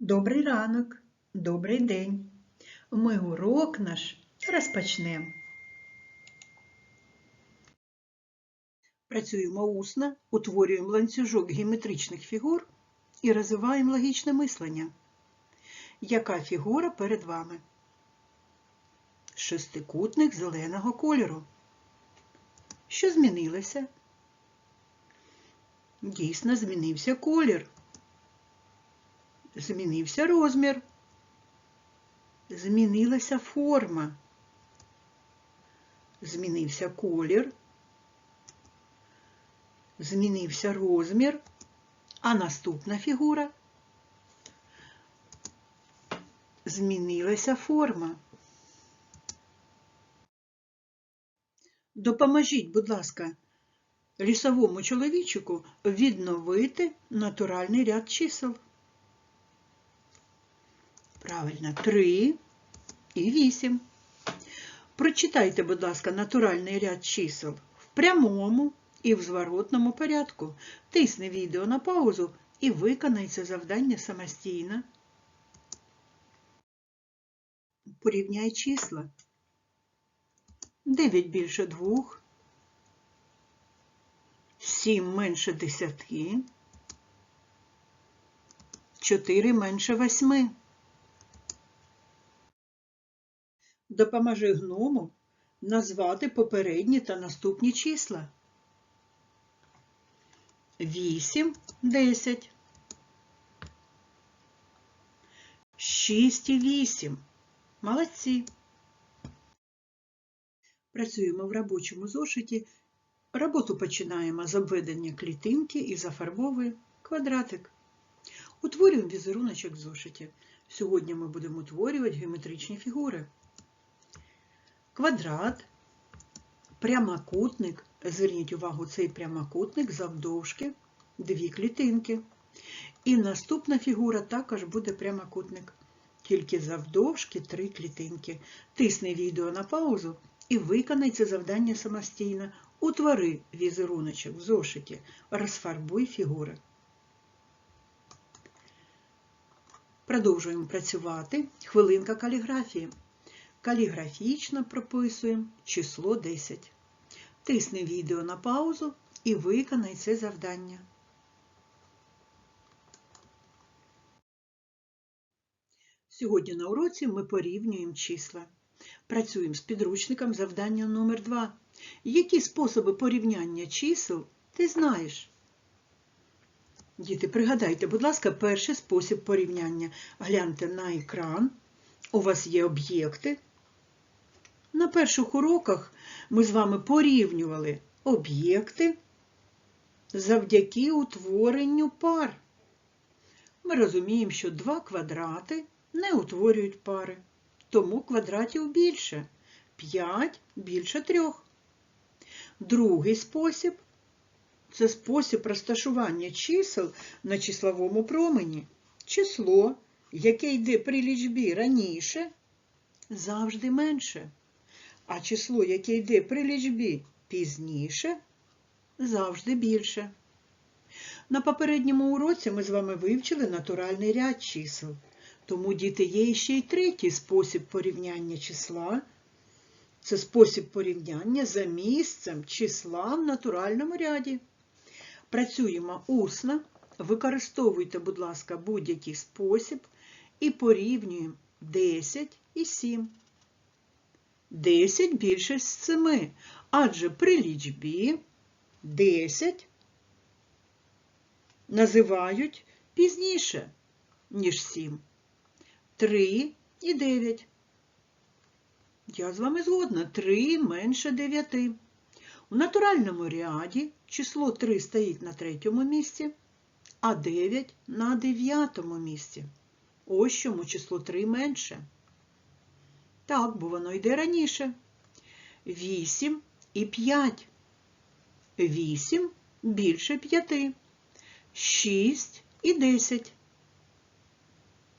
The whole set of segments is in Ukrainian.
Добрий ранок, добрий день. Ми урок наш розпочнемо. Працюємо усно, утворюємо ланцюжок геометричних фігур і розвиваємо логічне мислення. Яка фігура перед вами? Шестикутник зеленого кольору. Що змінилося? Дійсно, змінився колір. Змінився розмір. Змінилася форма. Змінився колір. Змінився розмір. А наступна фігура. Змінилася форма. Допоможіть, будь ласка, лісовому чоловічику відновити натуральний ряд чисел. Правильно, 3 і 8. Прочитайте, будь ласка, натуральний ряд чисел в прямому і в зворотному порядку. Тисни відео на паузу і виконай це завдання самостійно. Порівняй числа. 9 більше 2, 7 менше 10, 4 менше 8. Допоможи гному назвати попередні та наступні числа. 8, 10. 6 і 8. Молодці. Працюємо в робочому зошиті. Роботу починаємо з обведення клітинки і зафарбовуємо квадратик. Утворюємо візеруночок зошиті. Сьогодні ми будемо утворювати геометричні фігури. Квадрат, прямокутник. Зверніть увагу, цей прямокутник завдовжки дві клітинки. І наступна фігура також буде прямокутник. Тільки завдовжки три клітинки. Тисни відео на паузу і виконай це завдання самостійно. Утвори візеруночок в зошиті, розфарбуй фігури. Продовжуємо працювати. Хвилинка каліграфії. Каліграфічно прописуємо число 10. Тисни відео на паузу і виконай це завдання. Сьогодні на уроці ми порівнюємо числа. Працюємо з підручником завдання номер 2 Які способи порівняння чисел ти знаєш? Діти, пригадайте, будь ласка, перший спосіб порівняння. Гляньте на екран. У вас є об'єкти. На перших уроках ми з вами порівнювали об'єкти завдяки утворенню пар. Ми розуміємо, що два квадрати не утворюють пари, тому квадратів більше. 5 більше 3. Другий спосіб це спосіб розташування чисел на числовому промені. Число, яке йде при лічбі раніше, завжди менше. А число, яке йде при лічбі пізніше, завжди більше. На попередньому уроці ми з вами вивчили натуральний ряд чисел. Тому, діти, є ще й третій спосіб порівняння числа. Це спосіб порівняння за місцем числа в натуральному ряді. Працюємо усно, використовуйте, будь ласка, будь-який спосіб і порівнюємо 10 і 7. 10 більше 7, адже при лічбі 10 називають пізніше, ніж 7. 3 і 9. Я з вами згодна. 3 менше 9. У натуральному ряді число 3 стоїть на третьому місці, а 9 на дев'ятому місці. Ось чому число 3 менше. Так, бо воно йде раніше. 8 і 5. 8 більше 5. 6 і 10.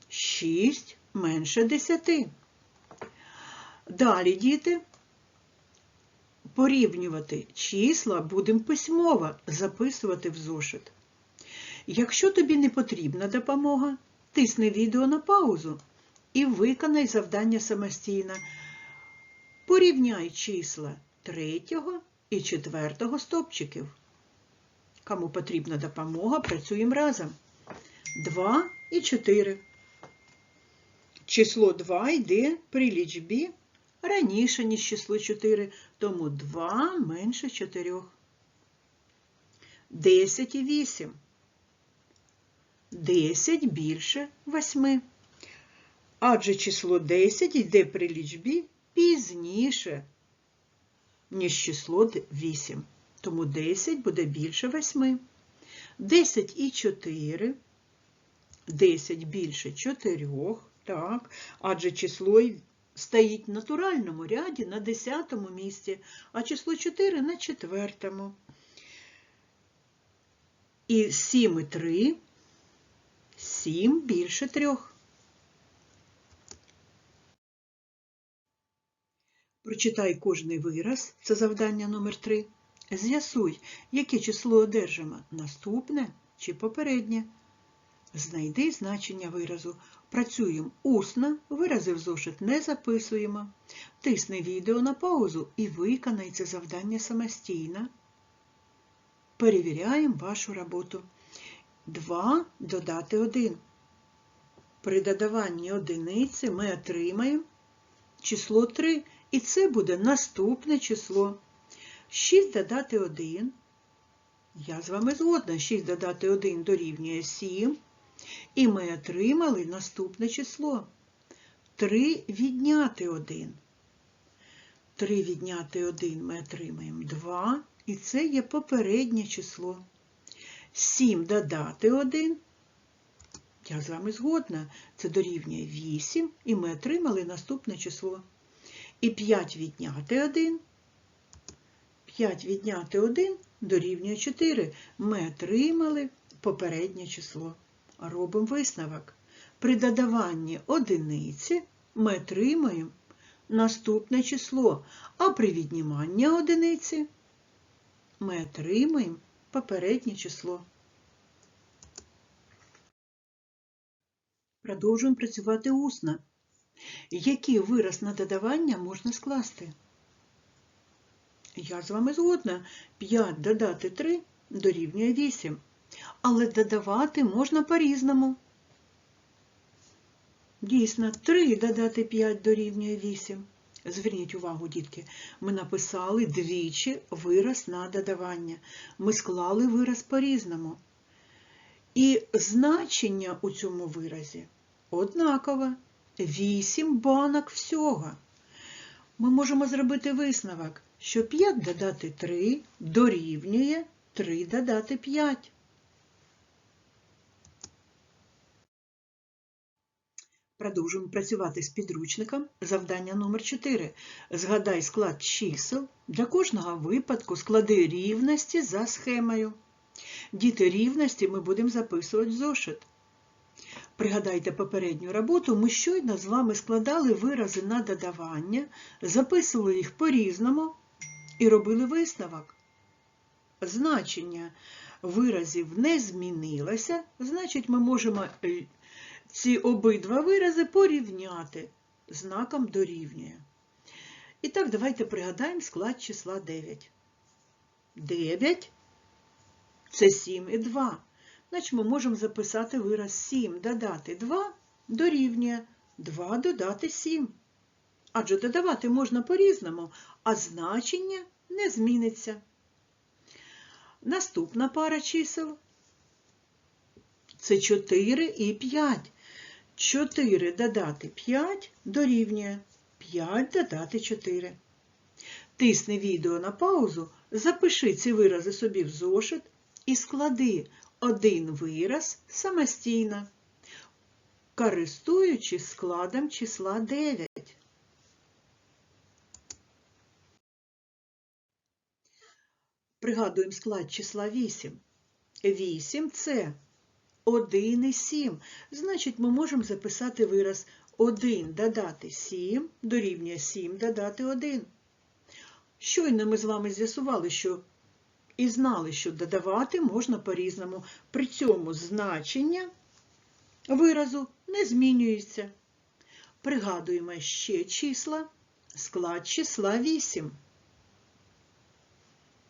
6 менше 10. Далі, діти, порівнювати числа будемо письмово записувати в зошит. Якщо тобі не потрібна допомога, Тисни відео на паузу і виконай завдання самостійно. Порівняй числа третього і четвертого стопчиків. Кому потрібна допомога, працюємо разом. 2 і 4. Число 2 йде при лічбі раніше, ніж число 4, тому 2 менше 4. 10 і 8. 10 більше 8. Адже число 10 йде при лічбі пізніше, ніж число 8. Тому 10 буде більше 8. 10 і 4. 10 більше 4. Так, адже число стоїть в натуральному ряді на 10 місці, а число 4 на 4. І 7 і 3. 7 більше 3. Прочитай кожний вираз, це завдання номер 3. З'ясуй, яке число одержимо, наступне чи попереднє. Знайди значення виразу. Працюємо усно, вирази в зошит не записуємо. Тисни відео на паузу і виконай це завдання самостійно. Перевіряємо вашу роботу. 2 додати 1. При додаванні одиниці ми отримаємо число 3, і це буде наступне число. 6 додати 1. Я з вами згодна. 6 додати 1 дорівнює 7. І ми отримали наступне число. 3 відняти 1. 3 відняти 1 ми отримаємо 2. І це є попереднє число. 7 додати 1. Я з вами згодна. Це дорівнює 8. І ми отримали наступне число. І 5 відняти 1. 5 відняти 1 дорівнює 4. Ми отримали попереднє число. Робимо висновок. При додаванні одиниці ми отримаємо наступне число, а при відніманні одиниці ми отримаємо попереднє число. Продовжуємо працювати усно. Який вираз на додавання можна скласти? Я з вами згодна. 5 додати 3 дорівнює 8. Але додавати можна по-різному. Дійсно, 3 додати 5 дорівнює 8. Зверніть увагу, дітки, ми написали двічі вираз на додавання. Ми склали вираз по-різному. І значення у цьому виразі однакове. 8 банок всього. Ми можемо зробити висновок, що 5 додати 3 дорівнює 3 додати 5. Продовжуємо працювати з підручником. Завдання номер 4. Згадай склад чисел. Для кожного випадку склади рівності за схемою. Діти рівності ми будемо записувати в зошит. Пригадайте попередню роботу, ми щойно з вами складали вирази на додавання, записували їх по-різному і робили висновок. Значення виразів не змінилося, значить ми можемо ці обидва вирази порівняти знаком дорівнює. І так, давайте пригадаємо склад числа 9. 9 це 7 і 2. Значить, ми можемо записати вираз 7 додати 2 дорівнює 2 додати 7. Адже додавати можна по-різному, а значення не зміниться. Наступна пара чисел це 4 і 5. 4 додати 5 дорівнює 5 додати 4. Тисни відео на паузу, запиши ці вирази собі в зошит і склади один вираз самостійно, користуючись складом числа 9. Пригадуємо склад числа 8. 8 це 1 і 7. Значить, ми можемо записати вираз 1 додати 7 дорівнює 7 додати 1. Щойно ми з вами з'ясували, що і знали, що додавати можна по-різному. При цьому значення виразу не змінюється. Пригадуємо ще числа. Склад числа 8.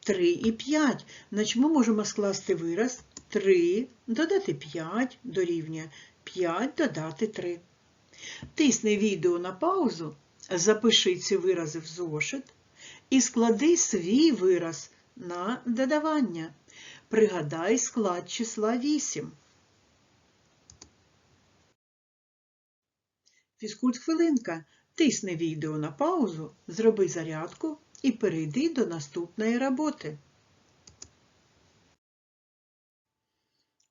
3 і 5. Значить, ми можемо скласти вираз 3 додати 5 дорівнює 5 додати 3. Тисни відео на паузу, запиши ці вирази в зошит і склади свій вираз на додавання. Пригадай склад числа 8. Фізкульт хвилинка. Тисни відео на паузу, зроби зарядку і перейди до наступної роботи.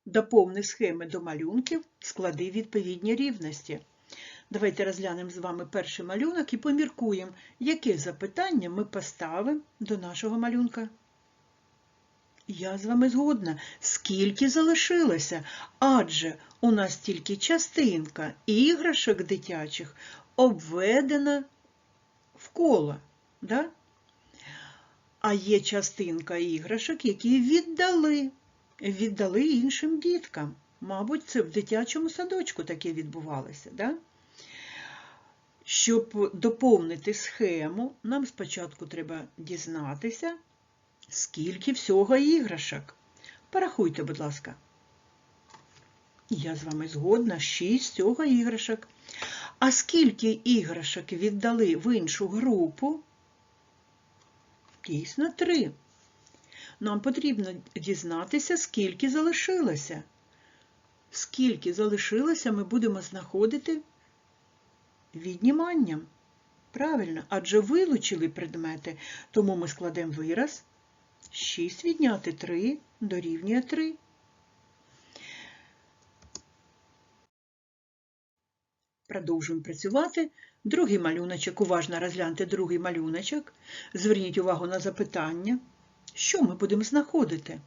Доповни схеми до малюнків, склади відповідні рівності. Давайте розглянемо з вами перший малюнок і поміркуємо, яке запитання ми поставимо до нашого малюнка. Я з вами згодна, скільки залишилося, адже у нас тільки частинка іграшок дитячих обведена в коло. Да? А є частинка іграшок, які віддали, віддали іншим діткам. Мабуть, це в дитячому садочку таке відбувалося. Да? Щоб доповнити схему, нам спочатку треба дізнатися, скільки всього іграшок. Порахуйте, будь ласка. Я з вами згодна, 6 всього іграшок. А скільки іграшок віддали в іншу групу? Дійсно, 3. Нам потрібно дізнатися, скільки залишилося. Скільки залишилося, ми будемо знаходити відніманням. Правильно, адже вилучили предмети, тому ми складемо вираз 6 відняти 3 дорівнює 3. Продовжуємо працювати. Другий малюночок. Уважно розгляньте другий малюночок. Зверніть увагу на запитання. Що ми будемо знаходити?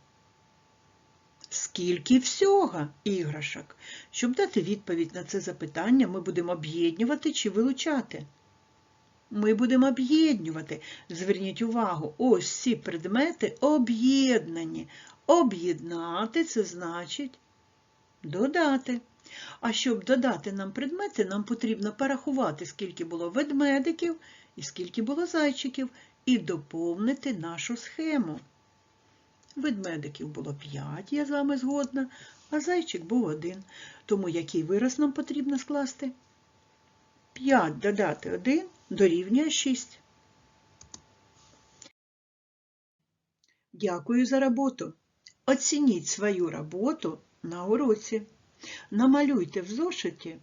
Скільки всього іграшок? Щоб дати відповідь на це запитання, ми будемо об'єднувати чи вилучати. Ми будемо об'єднувати. Зверніть увагу, ось ці предмети об'єднані. Об'єднати це значить додати. А щоб додати нам предмети, нам потрібно порахувати, скільки було ведмедиків і скільки було зайчиків, і доповнити нашу схему. Ведмедиків було 5, я з вами згодна, а зайчик був один. Тому який вираз нам потрібно скласти? 5 додати 1 дорівнює 6. Дякую за роботу. Оцініть свою роботу на уроці. Намалюйте в зошиті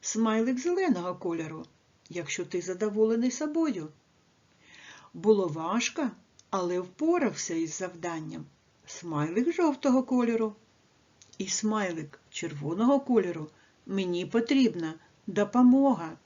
смайлик зеленого кольору, якщо ти задоволений собою. Було важко, але впорався із завданням. Смайлик жовтого кольору і смайлик червоного кольору. Мені потрібна допомога.